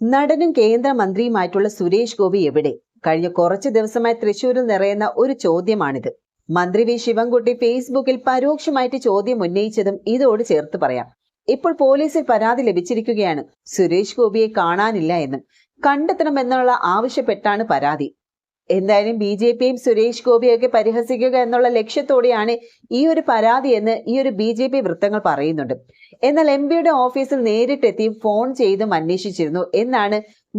നടനും കേന്ദ്രമന്ത്രിയുമായിട്ടുള്ള സുരേഷ് ഗോപി എവിടെ? കഴിഞ്ഞ കുറച്ച് ദിവസമായി തൃശൂരിൽ നിറയുന്ന ഒരു ചോദ്യമാണിത്. മന്ത്രി വി ശിവൻകുട്ടി ഫേസ്ബുക്കിൽ പരോക്ഷമായിട്ട് ചോദ്യം ഉന്നയിച്ചതും ഇതോട് ചേർത്ത് പറയാം. ഇപ്പോൾ പോലീസിൽ പരാതി ലഭിച്ചിരിക്കുകയാണ്. സുരേഷ് ഗോപിയെ കാണാനില്ല എന്നും. കണ്ടെത്തണമെന്നുള്ള ആവശ്യപ്പെട്ടാണ് പരാതി. എന്തായാലും ബി ജെ പിയും സുരേഷ് ഗോപിയൊക്കെ പരിഹസിക്കുക എന്നുള്ള ലക്ഷ്യത്തോടെയാണ് ഈ ഒരു പരാതി എന്ന് ഈ ഒരു ബി ജെ പി വൃത്തങ്ങൾ പറയുന്നുണ്ട്. എന്നാൽ എം പിയുടെ ഓഫീസിൽ നേരിട്ടെത്തി ഫോൺ ചെയ്തും അന്വേഷിച്ചിരുന്നു എന്നാണ്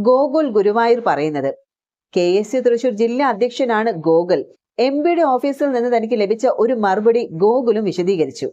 ഗോകുൽ ഗുരുവായൂർ പറയുന്നത്. കെ എസ് യു തൃശൂർ ജില്ലാ അധ്യക്ഷനാണ് ഗോകുൽ. എം പിയുടെ ഓഫീസിൽ നിന്ന് തനിക്ക് ലഭിച്ച ഒരു മറുപടി ഗോകുലും വിശദീകരിച്ചു.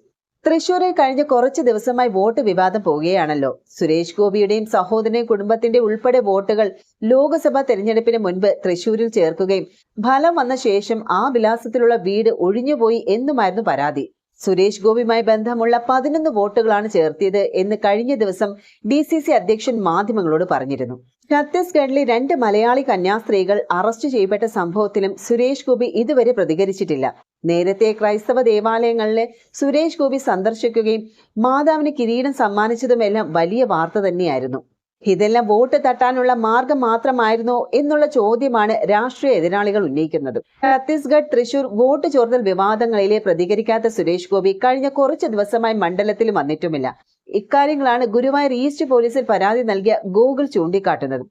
തൃശൂരിൽ കഴിഞ്ഞ കുറച്ച് ദിവസമായി വോട്ട് വിവാദം പോവുകയാണല്ലോ. സുരേഷ് ഗോപിയുടെയും സഹോദരനെയും കുടുംബത്തിന്റെ ഉൾപ്പെടെ വോട്ടുകൾ ലോക്സഭാ തെരഞ്ഞെടുപ്പിന് മുൻപ് തൃശൂരിൽ ചേർക്കുകയും ഫലം വന്ന ശേഷം ആ വിലാസത്തിലുള്ള വീട് ഒഴിഞ്ഞുപോയി എന്നുമായിരുന്നു പരാതി. സുരേഷ് ഗോപിയുമായി ബന്ധമുള്ള പതിനൊന്ന് വോട്ടുകളാണ് ചേർത്തിയത് എന്ന് കഴിഞ്ഞ ദിവസം ഡി സി സി അധ്യക്ഷൻ മാധ്യമങ്ങളോട് പറഞ്ഞിരുന്നു. ഛത്തീസ്ഗഡിലെ രണ്ട് മലയാളി കന്യാസ്ത്രീകൾ അറസ്റ്റ് ചെയ്യപ്പെട്ട സംഭവത്തിലും സുരേഷ് ഗോപി ഇതുവരെ പ്രതികരിച്ചിട്ടില്ല. നേരത്തെ ക്രൈസ്തവ ദേവാലയങ്ങളിലെ സുരേഷ് ഗോപി സന്ദർശിക്കുകയും മാതാവിന് കിരീടം സമ്മാനിച്ചതുമെല്ലാം വലിയ വാർത്ത തന്നെയായിരുന്നു. ഇതെല്ലാം വോട്ട് തട്ടാനുള്ള മാർഗം മാത്രമായിരുന്നോ എന്നുള്ള ചോദ്യമാണ് രാഷ്ട്രീയ എതിരാളികൾ ഉന്നയിക്കുന്നത്. ഛത്തീസ്ഗഡ് തൃശൂർ വോട്ട് ചോർത്തൽ വിവാദങ്ങളിലെ പ്രതികരിക്കാത്ത സുരേഷ് ഗോപി കഴിഞ്ഞ കുറച്ച് ദിവസമായി മണ്ഡലത്തിൽ വന്നിട്ടുമില്ല. ഇക്കാര്യങ്ങളാണ് ഗുരുവായൂർ ഈസ്റ്റ് പോലീസിൽ പരാതി നൽകിയ ഗൂഗിൾ ചൂണ്ടിക്കാട്ടുന്നത്.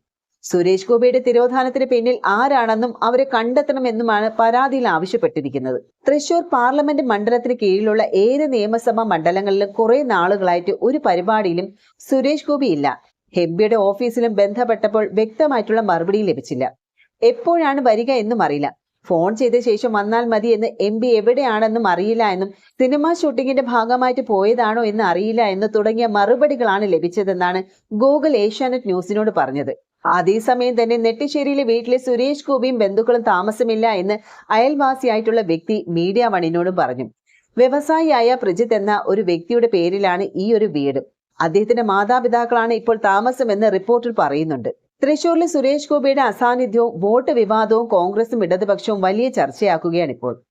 സുരേഷ് ഗോപിയുടെ തിരോധാനത്തിന് പിന്നിൽ ആരാണെന്നും അവരെ കണ്ടെത്തണമെന്നുമാണ് പരാതിയിൽ ആവശ്യപ്പെട്ടിരിക്കുന്നത്. തൃശൂർ പാർലമെന്റ് മണ്ഡലത്തിന് കീഴിലുള്ള ഏത് നിയമസഭാ മണ്ഡലങ്ങളിലും കുറെ നാളുകളായിട്ട് ഒരു പരിപാടിയിലും സുരേഷ് ഗോപി ഇല്ല ഹെബിയുടെ ഓഫീസിലും ബന്ധപ്പെട്ടപ്പോൾ വ്യക്തമായിട്ടുള്ള മറുപടി ലഭിച്ചില്ല. എപ്പോഴാണ് വരിക എന്നും അറിയില്ല. ഫോൺ ചെയ്ത ശേഷം വന്നാൽ മതി എന്ന് എം പി എവിടെയാണെന്നും അറിയില്ല എന്നും സിനിമാ ഷൂട്ടിങ്ങിന്റെ ഭാഗമായിട്ട് പോയതാണോ എന്ന് അറിയില്ല എന്ന് തുടങ്ങിയ മറുപടികളാണ് ലഭിച്ചതെന്നാണ് ഗൂഗിൾ ഏഷ്യാനെറ്റ് ന്യൂസിനോട് പറഞ്ഞത്. അതേസമയം തന്നെ നെട്ടിശ്ശേരിയിലെ വീട്ടിലെ സുരേഷ് ഗോപിയും ബന്ധുക്കളും താമസമില്ല എന്ന് അയൽവാസിയായിട്ടുള്ള വ്യക്തി മീഡിയ വണിനോട് പറഞ്ഞു. വ്യവസായിയായ പ്രജിത്ത് എന്ന ഒരു വ്യക്തിയുടെ പേരിലാണ് ഈ ഒരു വീട്. അദ്ദേഹത്തിന്റെ മാതാപിതാക്കളാണ് ഇപ്പോൾ താമസമെന്ന് റിപ്പോർട്ടിൽ പറയുന്നുണ്ട്. തൃശൂരിലെ സുരേഷ് ഗോപിയുടെ അസാന്നിധ്യവും വോട്ട് വിവാദവും കോൺഗ്രസും ഇടതുപക്ഷവും വലിയ ചർച്ചയാക്കുകയാണ് ഇപ്പോൾ.